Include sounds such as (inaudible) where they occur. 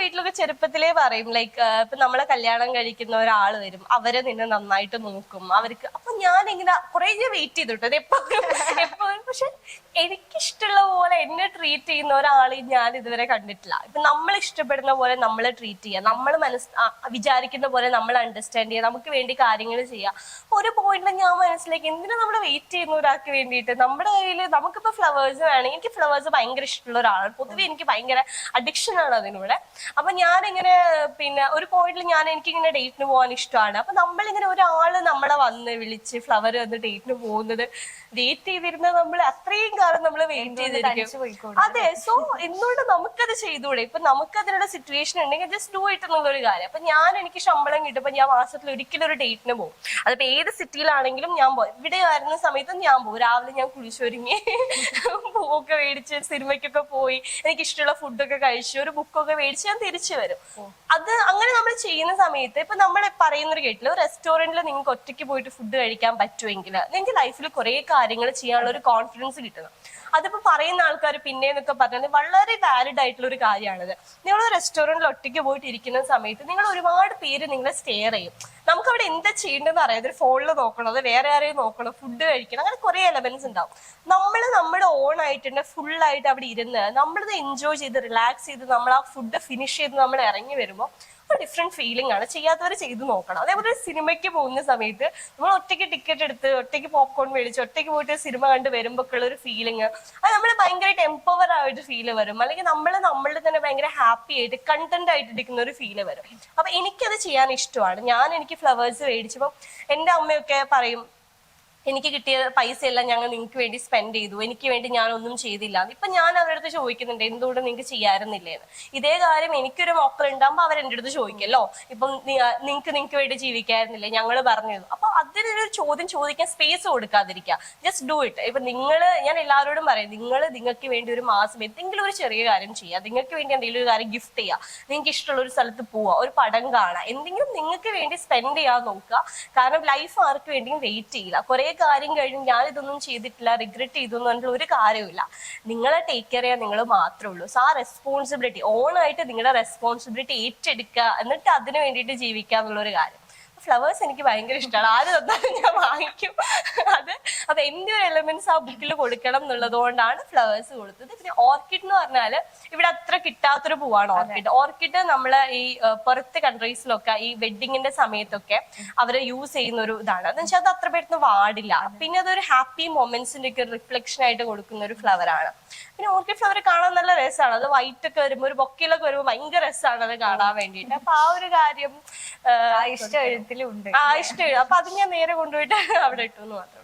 വീട്ടിലൊക്കെ ചെറുപ്പത്തിലേ പറയും ലൈക്ക് ഇപ്പൊ നമ്മളെ കല്യാണം കഴിക്കുന്ന ഒരാൾ വരും അവരെ നിന്നെ നന്നായിട്ട് നോക്കും. അവർക്ക് അപ്പൊ ഞാൻ ഇങ്ങനെ കുറെ വെയിറ്റ് ചെയ്തിട്ടത് എപ്പോഴും എപ്പോഴും പക്ഷെ എനിക്കിഷ്ടമുള്ള പോലെ എന്നെ ട്രീറ്റ് ചെയ്യുന്ന ഒരാളെ ഞാൻ ഇതുവരെ കണ്ടിട്ടില്ല. ഇപ്പൊ നമ്മൾ ഇഷ്ടപ്പെടുന്ന പോലെ നമ്മളെ ട്രീറ്റ് ചെയ്യുക നമ്മൾ മനസ് വിചാരിക്കുന്ന പോലെ നമ്മൾ അണ്ടർസ്റ്റാൻഡ് ചെയ്യുക നമുക്ക് വേണ്ടി കാര്യങ്ങൾ ചെയ്യുക ഒരു പോയിന്റിൽ ഞാൻ മനസ്സിലാക്കി എന്തിനാ നമ്മൾ വെയിറ്റ് ചെയ്യുന്ന ഒരാൾക്ക് വേണ്ടിയിട്ട്? നമ്മുടെ കയ്യിൽ നമുക്കിപ്പോ ഫ്ലവേഴ്സ് വേണമെങ്കിൽ എനിക്ക് ഫ്ലവേഴ്സ് ഭയങ്കര ഇഷ്ടമുള്ള ഒരാളാണ്. പൊതുവെ എനിക്ക് ഭയങ്കര അഡിക്ഷൻ ആണ് അതിനൂടെ. അപ്പൊ ഞാനിങ്ങനെ പിന്നെ ഒരു പോയിന്റിൽ ഞാൻ എനിക്കിങ്ങനെ ഡേറ്റിന് പോകാൻ ഇഷ്ടമാണ് അപ്പൊ നമ്മളിങ്ങനെ ഒരാൾ നമ്മളെ വന്ന് വിളിച്ച് ഫ്ലവർ വന്ന് ഡേറ്റിന് പോകുന്നത് ഡേറ്റ് ചെയ്തിരുന്ന നമ്മൾ അത്രയും കാലം നമ്മൾ വെയിറ്റ് ചെയ്തിരിക്കും. അതെ സോ എന്തുകൊണ്ട് നമുക്കത് ചെയ്തുകൂടെ? ഇപ്പൊ നമുക്ക് അതിനുള്ള സിറ്റുവേഷൻ ഉണ്ടെങ്കിൽ ജസ്റ്റ് ഡു ഇറ്റ് എന്നുള്ള ഒരു കാര്യം. അപ്പൊ ഞാൻ എനിക്ക് ശമ്പളം കിട്ടുമ്പോൾ ഞാൻ മാസത്തിൽ ഒരിക്കലും ഒരു ഡേറ്റിന് പോകും അതിപ്പോ ഏത് സിറ്റിയിലാണെങ്കിലും ഞാൻ പോകും ഇവിടെ വരുന്ന സമയത്ത് ഞാൻ പോകും രാവിലെ ഞാൻ കുളിച്ചൊരുങ്ങി (laughs) പൂവൊക്കെ മേടിച്ച് സിനിമയ്ക്കൊക്കെ പോയി. എനിക്ക് ഇഷ്ടമുള്ള ഫുഡൊക്കെ കഴിച്ചു ഒരു ബുക്കൊക്കെ മേടിച്ച് ഞാൻ തിരിച്ചു വരും. അത് അങ്ങനെ നമ്മൾ ചെയ്യുന്ന സമയത്ത് ഇപ്പൊ നമ്മൾ പറയുന്നൊരു കേട്ടില്ല റെസ്റ്റോറന്റിൽ നിങ്ങൾക്ക് ഒറ്റയ്ക്ക് പോയിട്ട് ഫുഡ് കഴിക്കാൻ പറ്റുമെങ്കിൽ നിങ്ങൾക്ക് ലൈഫിൽ കുറെ കാര്യങ്ങൾ ചെയ്യാനുള്ള ഒരു കോൺഫിഡൻസ് കിട്ടണം. അതിപ്പോ പറയുന്ന ആൾക്കാർ പിന്നെ എന്നൊക്കെ പറഞ്ഞത് വളരെ വാലിഡ് ആയിട്ടുള്ള ഒരു കാര്യമാണിത് നിങ്ങൾ റെസ്റ്റോറന്റിൽ ഒറ്റയ്ക്ക് പോയിട്ട് ഇരിക്കുന്ന സമയത്ത് നിങ്ങൾ ഒരുപാട് പേര് നിങ്ങളെ സ്റ്റെയർ ചെയ്യും. നമുക്ക് അവിടെ എന്താ ചെയ്യേണ്ടതെന്ന് അറിയാം അതൊരു ഫോണിൽ നോക്കണം അത് വേറെ ആരെയും നോക്കണം ഫുഡ് കഴിക്കണം അങ്ങനെ കുറെ എലമെന്റ്സ് ഉണ്ടാവും. നമ്മൾ നമ്മുടെ ഓൺ ആയിട്ട് ഫുൾ ആയിട്ട് അവിടെ ഇരുന്ന് നമ്മളത് എൻജോയ് ചെയ്ത് റിലാക്സ് ചെയ്ത് നമ്മൾ ആ ഫുഡ് ഫിനിഷ് ചെയ്ത് നമ്മൾ ഇറങ്ങി വരുമ്പോൾ ഒരു ഡിഫറെന്റ് ഫീലിംഗ് ആണ്. ചെയ്യാത്തവർ ചെയ്ത് നോക്കണം. അതേപോലെ സിനിമയ്ക്ക് പോകുന്ന സമയത്ത് നമ്മൾ ഒറ്റയ്ക്ക് ടിക്കറ്റ് എടുത്ത് ഒറ്റയ്ക്ക് പോപ്കോൺ മേടിച്ച് ഒറ്റയ്ക്ക് പോയിട്ട് സിനിമ കണ്ട് വരുമ്പോഴുള്ള ഒരു ഫീലിംഗ് അത് നമ്മൾ ഭയങ്കരമായിട്ട് എംപവർ ആയിട്ട് ഫീൽ വരും. അല്ലെങ്കിൽ നമ്മൾ നമ്മൾ തന്നെ ഭയങ്കര ഹാപ്പി ആയിട്ട് കണ്ടന്റ് ആയിട്ട് ഇരിക്കുന്ന ഒരു ഫീൽ വരും. അപ്പൊ എനിക്കത് ചെയ്യാൻ ഇഷ്ടമാണ്. ഞാൻ എനിക്ക് ഫ്ലവേഴ്സ് മേടിച്ചപ്പോൾ എന്റെ അമ്മയൊക്കെ പറയും എനിക്ക് കിട്ടിയ പൈസ എല്ലാം ഞങ്ങൾ നിങ്ങൾക്ക് വേണ്ടി സ്പെൻഡ് ചെയ്തു. എനിക്ക് വേണ്ടി ഞാൻ ഒന്നും ചെയ്തില്ല. ഇപ്പൊ ഞാൻ അവരുടെ അടുത്ത് ചോദിക്കുന്നുണ്ട് എന്തുകൊണ്ട് നിങ്ങൾക്ക് ചെയ്യാറുന്നില്ലേന്ന് ഇതേ കാര്യം എനിക്കൊരു മക്കൾ ഉണ്ടാകുമ്പോൾ അവർ എന്റെ അടുത്ത് ചോദിക്കല്ലോ. ഇപ്പം നിങ്ങൾക്ക് നിങ്ങൾക്ക് വേണ്ടി ജീവിക്കാറുന്നില്ലേ ഞങ്ങൾ പറഞ്ഞിരുന്നു. അപ്പൊ അതിനൊരു ചോദ്യം ചോദിക്കാൻ സ്പേസ് കൊടുക്കാതിരിക്കുക. ജസ്റ്റ് ഡു ഇറ്റ് ഇപ്പൊ നിങ്ങൾ ഞാൻ എല്ലാവരോടും പറയും നിങ്ങൾ നിങ്ങൾക്ക് വേണ്ടി ഒരു മാസം എന്തെങ്കിലും ഒരു ചെറിയ കാര്യം ചെയ്യുക. നിങ്ങൾക്ക് വേണ്ടി എന്തെങ്കിലും ഒരു കാര്യം ഗിഫ്റ്റ് ചെയ്യുക. നിങ്ങൾക്ക് ഇഷ്ടമുള്ള ഒരു സ്ഥലത്ത് പോവുക. ഒരു പടം കാണുക. എന്തെങ്കിലും നിങ്ങൾക്ക് വേണ്ടി സ്പെൻഡ് ചെയ്യാൻ നോക്കുക. കാരണം ലൈഫ് ആർക്ക് വേണ്ടിയും വെയിറ്റ് ചെയ്യില്ല. കുറെ കാര്യം കഴിഞ്ഞ്. ഞാൻ ഇതൊന്നും ചെയ്തിട്ടില്ല. റിഗ്രറ്റ് ചെയ്തു എന്ന് ഒരു കാര്യമില്ല നിങ്ങളെ ടേക്ക് കെയർ ചെയ്യാൻ നിങ്ങൾ മാത്രമേ ഉള്ളൂ. സോ ആ റെസ്പോൺസിബിലിറ്റി ഓണായിട്ട് നിങ്ങളുടെ റെസ്പോൺസിബിലിറ്റി ഏറ്റെടുക്കുക. എന്നിട്ട് അതിനു വേണ്ടിയിട്ട് ജീവിക്കുക എന്നുള്ള ഒരു കാര്യം. ഫ്ലവേഴ്സ് എനിക്ക് ഭയങ്കര ഇഷ്ടമാണ് ആര് തന്നാലും ഞാൻ വാങ്ങിക്കും. അത് അപ്പൊ എന്റെ ഒരു എലമെന്റ്സ് ആ ബുക്കിൽ കൊടുക്കണം എന്നുള്ളത് കൊണ്ടാണ് ഫ്ലവേഴ്സ് കൊടുത്തത്. പിന്നെ ഓർക്കിഡ് എന്ന് പറഞ്ഞാൽ ഇവിടെ അത്ര കിട്ടാത്തൊരു പൂവാണ് ഓർക്കിഡ്. ഓർക്കിഡ് നമ്മൾ ഈ പുറത്ത് കൺട്രീസിലൊക്കെ ഈ വെഡിങ്ങിന്റെ സമയത്തൊക്കെ അവർ യൂസ് ചെയ്യുന്ന ഒരു ഇതാണ്. എന്ന് വെച്ചാൽ അത് അത്ര പെട്ടെന്ന് വാടില്ല. പിന്നെ അതൊരു ഹാപ്പി മൊമെന്റ്സിന്റെ ഒക്കെ റിഫ്ലക്ഷൻ ആയിട്ട് കൊടുക്കുന്ന ഒരു ഫ്ലവർ ആണ്. പിന്നെ ഓർക്കിഡ് ഫ്ലവർ കാണാൻ നല്ല രസമാണ് അത് വൈറ്റ് ഒക്കെ വരുമ്പോൾ ഒരു ബൊക്കയിലൊക്കെ വരുമ്പോൾ ഭയങ്കര രസമാണ് അത് കാണാൻ വേണ്ടിയിട്ട്. അപ്പൊ ആ ഒരു കാര്യം ഇഷ്ടം ഉണ്ട് ആ ഇഷ്ടം. അപ്പൊ അത് ഞാൻ നേരെ കൊണ്ടുപോയിട്ട് അവിടെ ഇട്ടു എന്ന് മാത്രം.